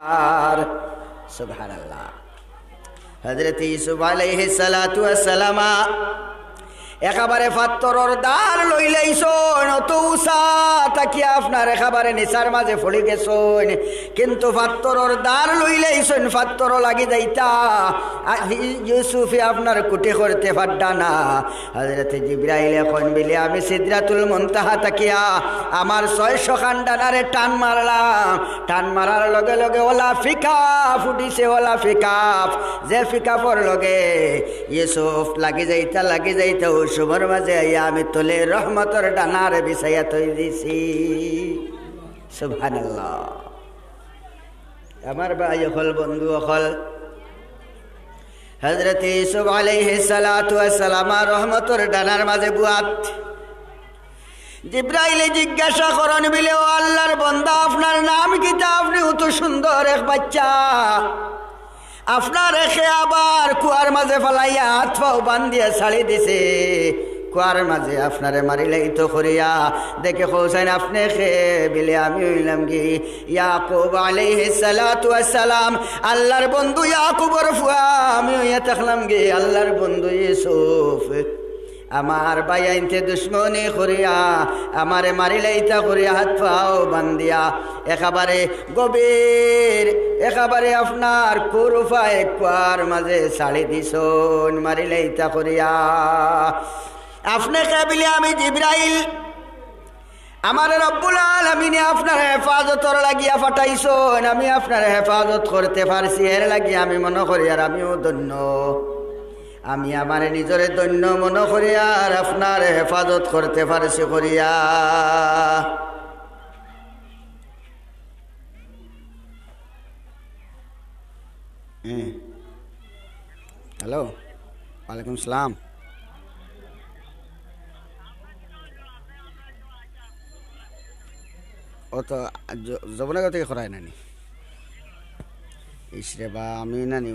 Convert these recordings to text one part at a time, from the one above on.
আর সুবহানাল্লাহ হযরত ইউসুফ আলাইহিস সালাতু ওয়াস সালামা একেবারে ফাত্তরর দ্বার লইলাইছন অত উষা তাকি আপনার একেবারে নিচার মাঝে ফলি গেছন। কিন্তু ফাত্তরর দ্বার লইলাইছন, ফাত্তর লাগি যাইতা। ইউসুফে আপনার কুটে করতে পারডা না। হজরত জিব্রাইল এখন বিলে আমি সিদ্রাতুল মন্তাহা তাকিয়া আমার ছয়শো খান্ডানারে টান মারলাম। টান মারার লগে লগে ওলা ফিকা ফুটিছে ওলা ফিকাফ। যে ফিকাফর লগে ইউসুফ লাগি যাইতা লাগি যাইতা শুভর মাঝে আইয়া আমি তোলে রহমতর ডানার বিছাইয়া তৈ দিছি। সুবহানাল্লাহ। আমার ভাই অকল, বন্ধু অকল। হজরত ইসুফ আলাইহিস সালাতু ওয়াস সালাম রহমতর ডানার মাঝে বুয়াত। জিব্রাইলে জিজ্ঞাসা করন, বিলে ও আল্লাহর বন্দা, আপনার নাম কিতা আপনি অত সুন্দর এক বাচ্চা? আপনার রেখে আবার কুয়ার মাঝে ফেলাইয়া হাত পাও বান্ধিয়া ছাড়ি দিছে। কুয়ার মাঝে আপনারে মারিলেই তো করিয়া দেখে হোসেন আপনি খে বিলে আমি হইলাম কি? ইয়াকুব আলাইহিস সালাতু সালাম আল্লাহর বন্ধু ইয়াকুবর ফুয়া, আমি হইয়া থাকলাম কি? আল্লাহর বন্ধু ইউসুফ। আমার বাইয়াইনতে দুশ্মনী করিয়া, আমারে মারিলাইতা করিয়া হাত পাও বান্দিয়া একেবারে গভীর, একেবারে আপনার কুরুফায় কুয়ার মাঝে শাড়ি দিছন মারিলাইতা করিয়া। আপনি কাবিলে আমি জিব্রাইল, আমার রব্বুল আলমিনে আপনার হেফাজতর লাগিয়া ফাটাইছন, আমি আপনার হেফাজত করতে পারছি, এর লাগিয়া আমি মনে করি আর আমিও ধন্য। আমি আমার নিজরে দৈন্য মনে করি আর আপনার হেফাজত করতে পারছি করিয়া। হ্যালো, ওয়ালাইকুম সালাম। ও তো জবনাগা থেকে করায় নানি। ইসরে বা, আমি নানি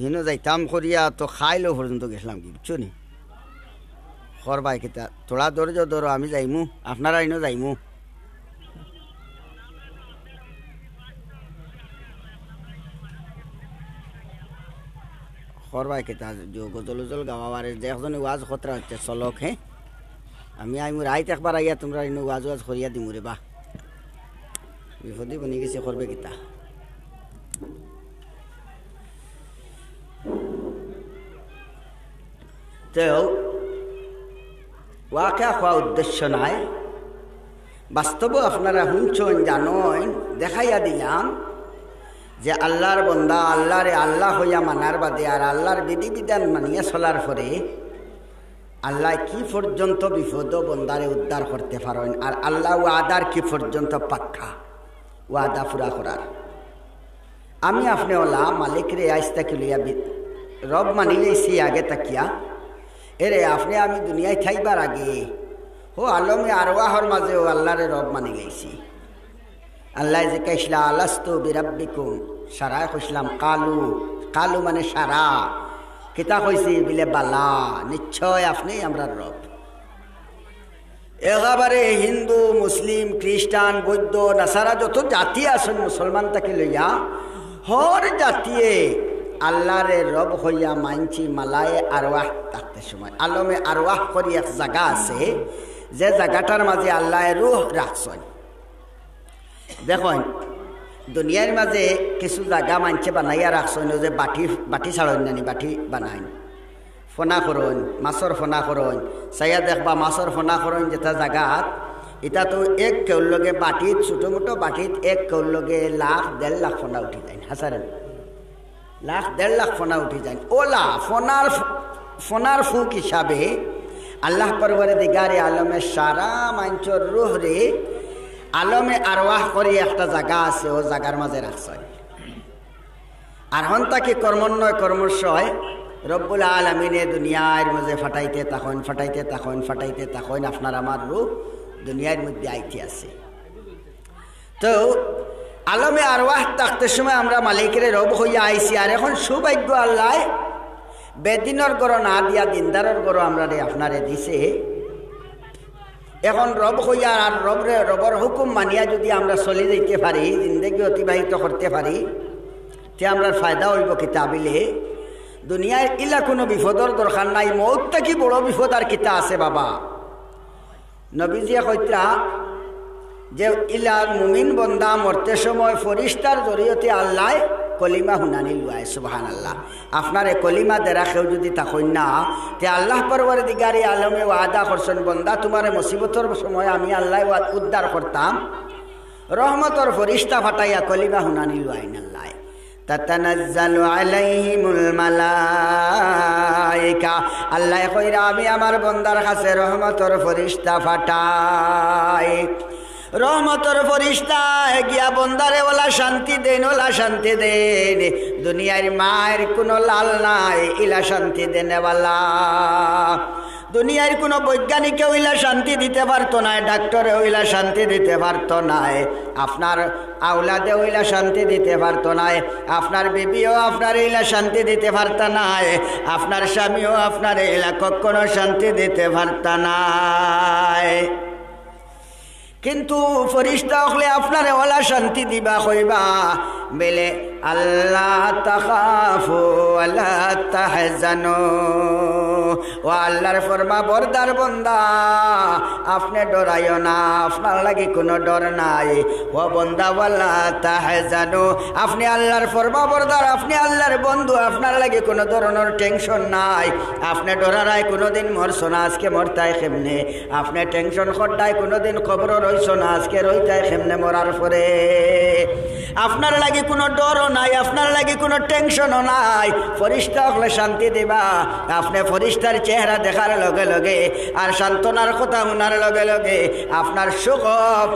হিনো যাইতাম করিয়া তো খাইলো পর্যন্ত গেছিলাম কি বুঝছ নি? করবাই কেতা তোরা ধৈর্য ধরো আমি যাইমু আপনারা ইনো যাইমু। করবাই কেতা গজল উজল গাওয়াবারে যে একজনে ওয়াজ খতরা হচ্ছে চলক, হে। আমি আইমু রাইত একবার আইয়া তোমরা ওয়াজ ওয়াজ করিয়া দিমু রে বা বিপদে বনি গেছে করবে কিতা তো ওয়াকে হওয়া উদ্দেশ্য নাই। বাস্তব আপনারা শুনছেন, জানেন, দেখাইয়া দিলাম যে আল্লাহর বন্দা আল্লাহরে আল্লাহ হইয়া মানার বাদে আর আল্লাহর বিধিবিধান মানিয়া চলার পরে আল্লাহ কি পর্যন্ত বিপদ বন্দারে উদ্ধার করতে পারেন আর আল্লাহ ও ওয়াদার কি পর্যন্ত পাক্কা? ওয়াদা ফুরা করার। আমি আপনি ওলা মালিকরে আইস্তা কিলিয়া রব মানিলেছি আগে তাকিয়া। এরে, আপনি আমি দুনিয়ায় থাইবার আগে, ও আলমে আরওয়াহর মাঝে ও আল্লাহরে রব মানি গেছি। আল্লাহ যে কাইসলা, আলাস্ত বিরাব্বিকুম সারায় কইসলাম, কালু কালু মানে সারা। কিতা কইছি, বিলে বালা, নিশ্চয় আপনি আমরা রব। একেবারে হিন্দু, মুসলিম খ্রিস্টান বৌদ্ধ, নাসারা যত জাতি আছেন, মুসলমান তাকে লইয়া, হর জাতিয়ে আল্লাহরে রব হইয়া মানছি মালায় আরওয়াহ থাকতে সময়। আলমে আরওয়াহ করি এক জায়গা আছে, যে জায়গাটার মাঝে আল্লাহ রুহ রাখছেন দেখুন, দুনিয়ার মাঝে কিছু জায়গা মানছে বানাইয়া রাখছেন যে বাটি বাটি ছাড়ন নানি, বাটি বানাইন। ফোনা করন মাছর ফোনা করন, চাইয়া দেখবা মাছর ফোনা করন যেটা জায়গাত এটা তো এক কেউর লগে বাটিত ছোটো মোটো বাটিত এক কেউর লগে লাখ, দেড় লাখ ফোনা উঠি যায় হাসারেন লাখ, দেড় লাখ ফোনা উঠি যায়। ওলা, ফোনার ফোনার ফুক হিসাবে আল্লাহ পরবরে দিগারে আলমে সারা মাঞ্চর রুহ রে আলমে আরওয়াহ করে একটা জায়গা আছে, ও জায়গার মাঝে রাখছে। আর হন তাকে কর্মন্বয়, কর্মশয় রব্বুল আলমিনে দুনিয়ার মাঝে ফাটাইতে তখন ফাটাইতে তখন ফাটাইতে তখন আপনার আমার রূপ দুনিয়ার মধ্যে আইতে আছে। তো আলমে আরওয়াহ থাকতে সময় আমরা মালিকের রব হইয়া আইছি, আর এখন সৌভাগ্য আল্লাহ, বেদিনের গড় না দিয়া দিনদারের গড় আমরা রে আপনারে দিছে। এখন রব হইয়া আর রবরে রবর হুকুম মানিয়া যদি আমরা চলে যাইতে পারি, জিন্দগি অতিবাহিত করতে পারি, তে আমরা ফায়দা হইব কিতাবিলে। দুনিয়ায় ইলা কোনো বিপদর দরকার নাই, মৌত কি বড় বিপদ আর কিতা আছে বাবা। নবীজিয়া কইতা যে ইলা মুমিন বন্দা মরতে সময় ফরিস্তার জড়িয়তে আল্লাহ কলিমা শুনানি লুয়ায় সুবাহান আল্লাহ আপনার এ কলিমা দেরা কেউ যদি থাকুন না, তে আল্লাহ পর্বর দিগারি আলমে ওয়াদা করছেন বন্দা তোমার মুসিবতর সময় আমি আল্লাহ উদ্ধার করতাম রহমতর ফরিস্তা ফাটাইয়া কলিমা শুনানি লুয়াই আল্লাহ আল্লাহ কইরা, আমি আমার বন্দার কাছে রহমতর ফরিস্তা ফাটাই। রহমতর ফরিস্তা, গিয়া বন্দারে ওলা শান্তি দেন, ওলা শান্তি দেন। দুনিয়ার মায়ের কোনো লাল নাই, ইলা শান্তি দেনেওয়ালা। দুনিয়ার কোনো বৈজ্ঞানিকে ওইলা শান্তি দিতে পারতো না ডাক্তারে ওইলা শান্তি দিতে পারতো না। আপনার আওলাদে ওইলা শান্তি দিতে পারতো না, আপনার বিবিও আপনার এইলা শান্তি দিতে পারত না, আপনার স্বামীও আপনার এইলা কখনো শান্তি দিতে পারত না। কিন্তু ফরিস্তা হলে আপনারে ওলা শান্তি দিবা কইবা। বেলে, আল্লাহ তাকাফু আল্লাহ তাহজানো। ও আল্লাহর ফরমা বরদার বন্দা, আপনি ডরাইও না, আপনার লাগি কোনো ডর নাই। ও বন্দা ওয়াল্লাহ তাহজানো। আপনি আল্লাহর ফরমা বরদার, আপনি আল্লাহর বন্ধু, আপনার লাগে কোনো ধরনের টেনশন নাই। আপনি ডরারায় কোনোদিন মরছো না, আজকে মরতায় কেমনে? আপনি টেনশন খড্ডায় কোনোদিন খবর রইছ না, আজকে রইতায় কেমনে মরার পরে? আপনার লাগে কোনো ডরও নাই, আপনার লাগে কোনো টেনশনও নাই। ফরিস্তা হলে শান্তি দিবা। আপনি ফরিস্তার চেহারা দেখার লগে লগে আর সান্ত্বনার কথা শোনার লগে লগে আপনার সুখ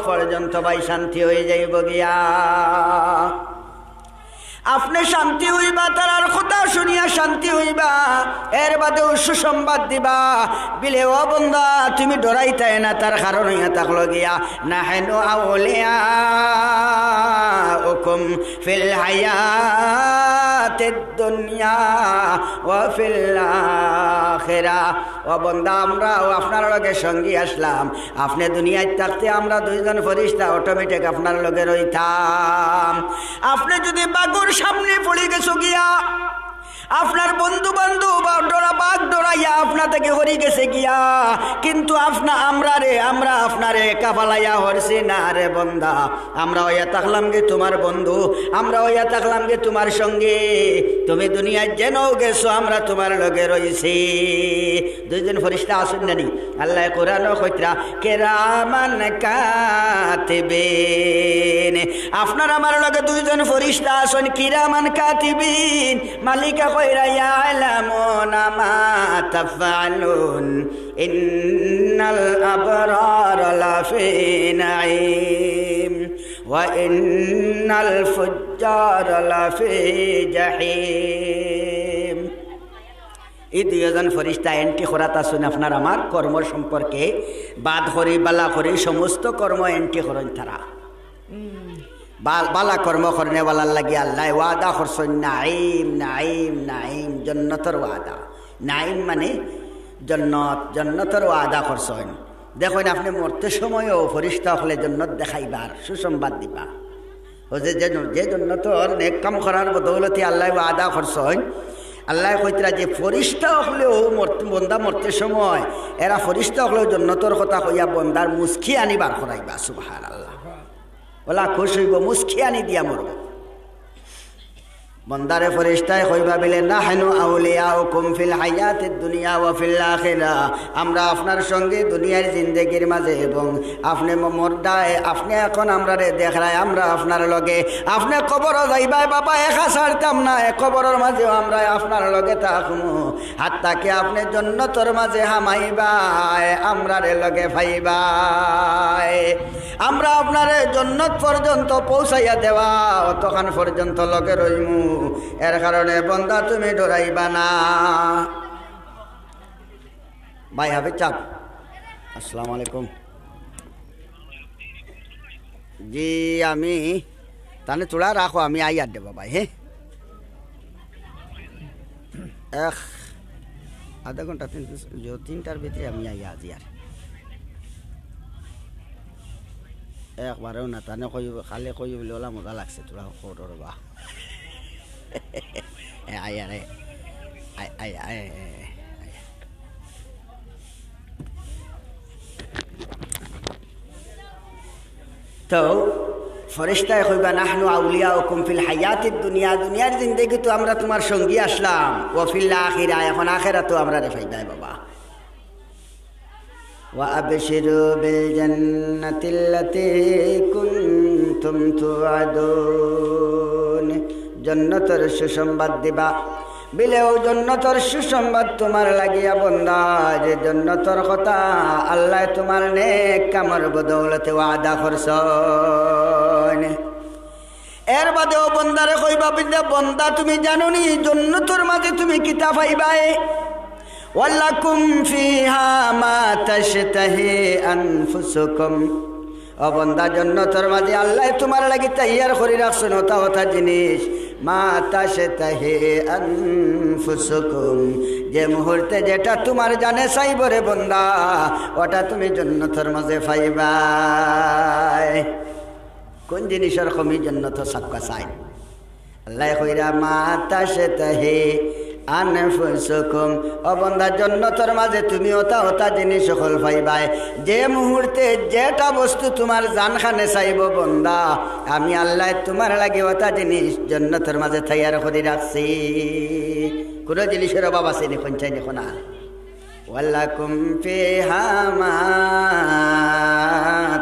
পর্যন্ত ভাই শান্তি হয়ে যাইব গিয়া। আপনি শান্তি হইবা, তার আর কথা শুনিয়া শান্তি হইবা। এর বাদেও সুসংবাদ দিবা। বিলে, ও বন্ধা তুমি ডরাইতাই না, তার কারণ হইয়া থাকল গিয়া। না হেন আউলিয়া। ওকুম ফিল হায়াতে দুনিয়া ও ফিল আখিরা ও বন্ধা, আমরা ও আপনার লগে সঙ্গী আসলাম। আপনি দুনিয়ায় থাকতে আমরা দুইজন ফরিস্তা অটোমেটিক আপনার লগে রইতাম। আপনি যদি বাগুর সামনে পড়ে গেছো গিয়া আপনার বন্ধু বান্ধব ডরা বাঘ ডরাইয়া আপনা থেকে হরি গেছে গিয়া। কিন্তু আপনা আমরা রে, আমরা আপনারে কাপালাইয়া হরছি না রে বন্ধা আমরা ওইয়া থাকলাম গে তোমার বন্ধু, আমরা ওইয়া থাকলাম গে তোমার সঙ্গে। তুমি দুনিয়ায় যেন গেছো, আমরা তোমার লগে রয়েছি দুইজন ফরিস্তা আসুন নানি আল্লাহ কোরআন কইতরা, কেরামান কাতিবিন। আপনার আমার লগে দুইজন ফরিস্তা আসুন কিরামান কাতিবিন। মালিকা ইয়ালামুনা মা তাফআলুন ইন্নাল আবরার লাফি নাঈম ওয়া ইন্নাল ফুজ্জার লাফি জাহিম এই দুইজন ফরিস্তা এন্ট্রি করাত আসুন আপনার আমার কর্ম সম্পর্কে। বাদ করি, বালা করি, সমস্ত কর্ম এন্ট্রি করেন তারা। বাল- কর্ম করনে বালার লাগি আল্লাহ, ওয়াদা করছেন নাইম নাইম নাইম জন্নতর ওয়াদা। নাইম মানে জন্নত, জন্নতর ওয়াদা করছেন। দেখুন, আপনি মরতে সময়ও ফরিস্তা হলে জন্নত দেখাইবার, সুসংবাদ দিবা। ও যে যে জন্নতর নেক কাম করার বদৌলতে আল্লাহ ওয়াদা করছেন, আল্লাহ কইতরা যে ফরিস্তা হলেও বন্দা মরতে সময়, এরা ফরিস্তা হলেও জন্নতর কথা কইয়া বন্দার মুসকি আনিবার করাইবা সুবাহার আল্লাহ ওলা খুশ হইব মুসখিয়ানি দিয়া মরব। বন্দারে ফরিস্তায় কইবা বিলে না হেন আউলিয়া ও কুমফিল হায়াতের দুনিয়া ও ফিল আমরা আপনার সঙ্গে দুনিয়ার জিন্দেগির মাঝে এবং আপনি মর্দায়, আপনি এখন আমরা রে দেখায়, আমরা আপনার লগে। আপনি কবরও যাইবাই বাবা, একা ছাড়তাম না কবরের মাঝেও আমরা আপনার লগে থাকমু। হাত তাকে আপনি জন্নতর মাঝে হামাইবাই, আমরা রে লগে ফাইবাই। আমরা আপনার জন্নত পর্যন্ত পৌঁছাইয়া দেওয়া, অতখান পর্যন্ত লগে রইমু। এর কারণে বন্দা তুমি ডরাইবা না। ভাই হবে চাপ। আসসালামু আলাইকুম। জি, আমি তাহলে চূড়া রাখো, আমি আই আর দেবো ভাই হ্যাঁ? এক আধা ঘণ্টা তিন তিনটার ভিতরে আমি আই আজি আর। একবারেও না তানে কই খালি কই বলে ওলা মজা লাগছে তোরা খবর রবা। এ আয় আরে আয় আয় আয় আয়। তো ফরিস্তায় কইবা নাহনু আউলিয়া ও কুমফিল হায়াতের দুনিয়া দুনিয়ার জিন্দগি তো আমরা তোমার সঙ্গী আসলাম ও ফিল্লা আখিরা এখন আখেরা তো আমরা রেফাই দেয় বাবা وأبشروا بالجنة التي كنتم توعدون জন্নতর সুসংবাদ দিবা। বিলেও জন্নতর সুসংবাদ তোমার লাগিয়া বন্দা। যে জন্নতর কথা আল্লাহ তোমার নেক কামর বদৌলতে ওয়াদা করছন। এর বাদেও বন্দারে কইবা বিদ্যা বন্দা তুমি জানো নি জন্নতর মাঝে তুমি কিতা পাইবাই। ওয়াল্লাকুম ফিহা মা তাশতাহি আনফুসুকুম। ও বন্দা, জন্নতর মাঝে আল্লাহ তোমার লাগি তৈয়ার করে রাখছেন। ওটা ওটা জিনিস। মা তাশতাহি আনফুসুকুম। যে মুহূর্তে যেটা তোমার জানে চাইব রে বন্দা, ওটা তুমি জন্নতর মাঝে ফাইবা কোন জিনিসের কমি জন্নত সাক্কা চাই? আল্লাহ কইরা মা তাশতাহি আনফুসুকুম অবন্ধার জন্য তোর মাঝে তুমি ওটা ওটা জিনিস সকল পাইবাই। যে মুহূর্তে যেটা বস্তু তোমার জানখানে চাইব বন্দা আমি আল্লাহ তোমার লাগে ওটা জিনিস জন্য তোর মাঝে তৈয়ার করে রাখছি কোনো জিনিসের অভাব আছে নি, পঞ্চায়েত দেখো না। ওয়াল্লাকুম ফিহা মা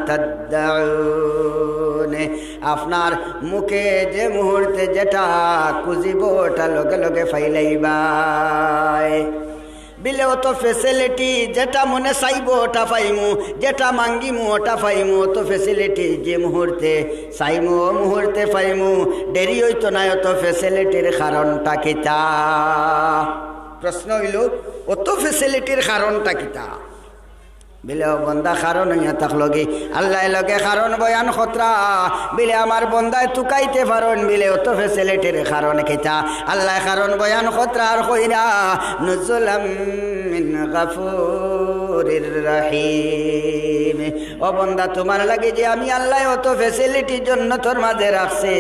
তাদ্দাউন। আপনার মুখে যে মুহূর্তে যেটা খুঁজিব ওটা লগে লগে ফাইলাইবাই বিলে অত ফেসিলিটি যেটা মনে চাইব ওটা পাইমু, যেটা মাঙ্গিমু ওটা পাইমু অত ফেসিলিটি যে মুহূর্তে চাইমু, ও মুহূর্তে পাইমু, দেরি হইতো না, অত ফেসিলিটির কারণটা কিতা? প্রশ্ন হইল, অত ফেসিলিটির কারণটা কিতা? বিলে বন্দা কারণ হইয়া থাক লগে। আল্লাহ লগে কারণ বয়ান খতরা। বিলে আমার বন্দায় তুকাইতে পারন বিলে অত ফেসিলিটির কারণ কিতা আল্লাহ কারণ বয়ান খতরা আর কইরা নুজুলাম মিন গাফুরির রহিম। ও বন্দা, তোমার লাগে যে আমি আল্লাহ অত ফেসিলিটির জন্য তোর মাঝে রাখছি।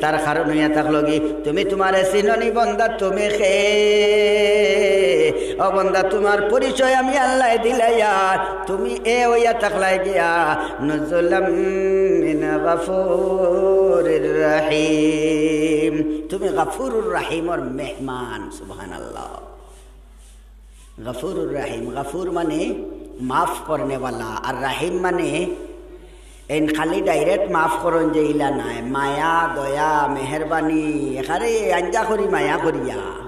তার কারণ হইয়া থাক লগে। তুমি তোমার সিননি বন্দা, তুমি খে ও বন্দা, তোমার পরিচয় আমি আল্লাহ দিলাইয়া তুমি এ হইয়া থাকলাই গিয়া, নজলাম রাহিম। তুমি গাফুরুর রাহিমর মেহমান, সুবহানাল্লাহ। গফুরুর রাহিম, গফুর মানে মাফ করনেওয়ালা আর রাহিম মানে এন খালি ডাইরেক্ট মাফ করন যে ইলা নাই, মায়া, দয়া, মেহরবানি, এখানে আঞ্জা করি, মায়া করিয়া।